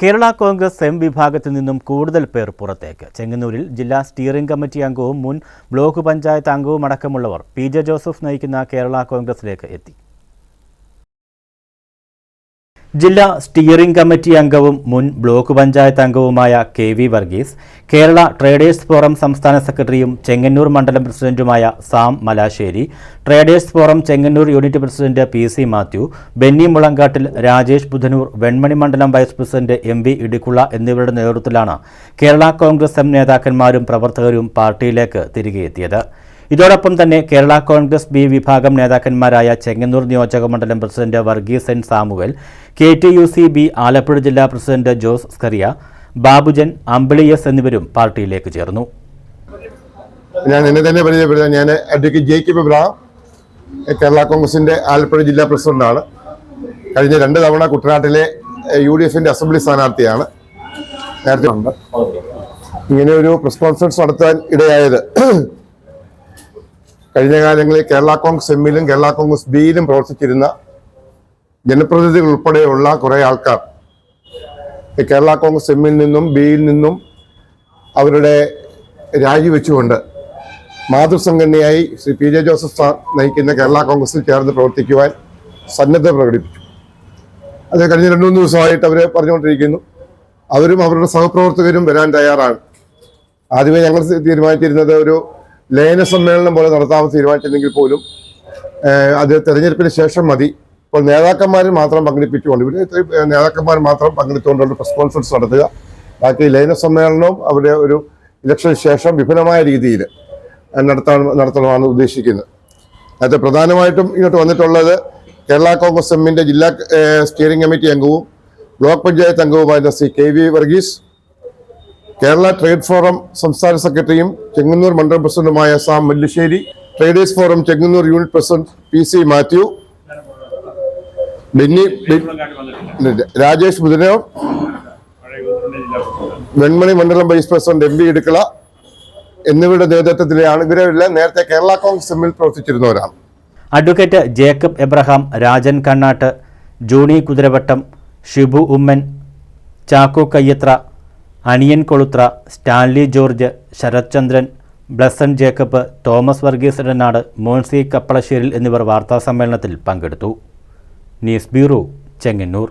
Kerala Congress M വിഭാഗത്തിൽ നിന്നും കൂടുതൽ പേർ പുറത്തേക്ക്. ചെങ്ങന്നൂരിൽ ജില്ലാ സ്റ്റിയറിംഗ് കമ്മിറ്റി അംഗവും മുൻ ബ്ലോക്ക് പഞ്ചായത്ത് അംഗവും അടക്കമുള്ളവർ പി ജെ ജോസഫ് നയിക്കുന്ന കേരള കോൺഗ്രസിലേക്ക് എത്തി. ജില്ലാ സ്റ്റിയറിംഗ് കമ്മിറ്റി അംഗവും മുൻ ബ്ലോക്ക് പഞ്ചായത്ത് അംഗവുമായ K V Varghese Kerala traders forum സംസ്ഥാന സെക്രട്ടറിയും ചെങ്ങന്നൂർ മണ്ഡലം പ്രസിഡന്റുമായ Sam Malassery traders forum Chengannur unit president P C Mathew Benny Mulankattil Rajesh Budhanoor Venmani മണ്ഡലം vice president M V Idikkula എന്നിവരുടെ നേതൃത്വത്തിലാണ് കേരള കോൺഗ്രസ് എം നേതാക്കന്മാരും പ്രവർത്തകരും പാർട്ടിയിലേക്ക് തിരികെ എത്തിയത് ഇതോടൊപ്പം തന്നെ കേരള കോൺഗ്രസ് ബി വിഭാഗം നേതാക്കന്മാരായ ചെങ്ങന്നൂർ നിയോജക മണ്ഡലം president Varghese N Samuel K T U C B Alappuzha ജില്ലാ പ്രസിഡന്റ് ജോസ് സ്കറിയ ബാബുജൻ അമ്പിളിയസ് എന്നിവരും പാർട്ടിയിലേക്ക് ചേർന്നു. ഞാൻ എന്നെ തന്നെ പരിചയപ്പെടുത്താം. ഞാൻ അഡ്വക്കേറ്റ് ജേക്കബ് ഇബ്രാഹിം കേരള കോൺഗ്രസിന്റെ ആലപ്പുഴ ജില്ലാ പ്രസിഡന്റാണ്. കഴിഞ്ഞ രണ്ട് തവണ കുട്ടനാട്ടിലെ യു ഡി എഫിന്റെ അസംബ്ലി സ്ഥാനാർത്ഥിയാണ്. നേരത്തെ ഇങ്ങനെ ഒരു പ്രസ് കോൺഫറൻസ് നടത്താൻ ഇടയായത്. കഴിഞ്ഞ കാലങ്ങളിൽ കേരള കോൺഗ്രസ് എമ്മിലും കേരള കോൺഗ്രസ് ബിയിലും പ്രവർത്തിച്ചിരുന്ന ജനപ്രതിനിധികൾ ഉൾപ്പെടെയുള്ള കുറേ ആൾക്കാർ. കേരള കോൺഗ്രസ് എമ്മിൽ നിന്നും ബിയിൽ നിന്നും അവരുടെ രാജിവെച്ചുകൊണ്ട് മാതൃസംഘടനയായി Shri P J Joseph sir നയിക്കുന്ന കേരള കോൺഗ്രസിൽ ചേർന്ന് പ്രവർത്തിക്കുവാൻ സന്നദ്ധത പ്രകടിപ്പിച്ചു. അത് കഴിഞ്ഞ രണ്ടു മൂന്ന് ദിവസമായിട്ട് അവർ പറഞ്ഞുകൊണ്ടിരിക്കുന്നു. അവരും അവരുടെ സഹപ്രവർത്തകരും വരാൻ തയ്യാറാണ്. ആദ്യമേ ഞങ്ങൾ തീരുമാനിച്ചിരുന്നത് ഒരു ലയന സമ്മേളനം പോലെ നടത്താമെന്ന് തീരുമാനിച്ചില്ലെങ്കിൽ പോലും അത് തെരഞ്ഞെടുപ്പിന് ശേഷം മതി. ഇപ്പോൾ നേതാക്കന്മാർ മാത്രം പങ്കെടുപ്പിച്ചുകൊണ്ട് ഇവർ നേതാക്കന്മാർ മാത്രം പങ്കെടുത്തുകൊണ്ടുള്ള പ്രസ് കോൺഫറൻസ് നടത്തുക. ബാക്കി ലയന സമ്മേളനവും അവരുടെ ഒരു ഇലക്ഷന് ശേഷം വിഫലമായ രീതിയിൽ നടത്താൻ നടത്തണമെന്നാണ് ഉദ്ദേശിക്കുന്നത്. അത് പ്രധാനമായിട്ടും ഇങ്ങോട്ട് വന്നിട്ടുള്ളത് കേരള കോൺഗ്രസ് എമ്മിന്റെ ജില്ലാ സ്റ്റിയറിംഗ് കമ്മിറ്റി അംഗവും block panchayat അംഗവുമായിരുന്ന Shri K V Varghese Kerala trade forum സംസ്ഥാന സെക്രട്ടറിയും ചെങ്ങന്നൂർ മണ്ഡലം പ്രസിഡന്റുമായ Sam Mallussery traders forum Chengannur unit president P C Mathew Benny Rajesh Budhanoor Venmani മണ്ഡലം vice president M V Idukkula എന്നിവരുടെ നേതൃത്വത്തിലാണ് ഇവരെല്ലാം നേരത്തെ കേരള കോൺഗ്രസ് എമ്മിൽ പ്രവർത്തിച്ചിരുന്നവരാണ്. Advocate Jacob Abraham Rajan Kannatt Johnny Kuthiravattam Shibu Oommen Chacko Kayyathra Aniyan Koluthra Stanley George Sarathchandran Blessan Jacob Thomas Varghese ഇടനാട് മോൻസി കപ്പളശ്ശേരിൽ എന്നിവർ വാർത്താസമ്മേളനത്തിൽ പങ്കെടുത്തു. News bureau Chengannur.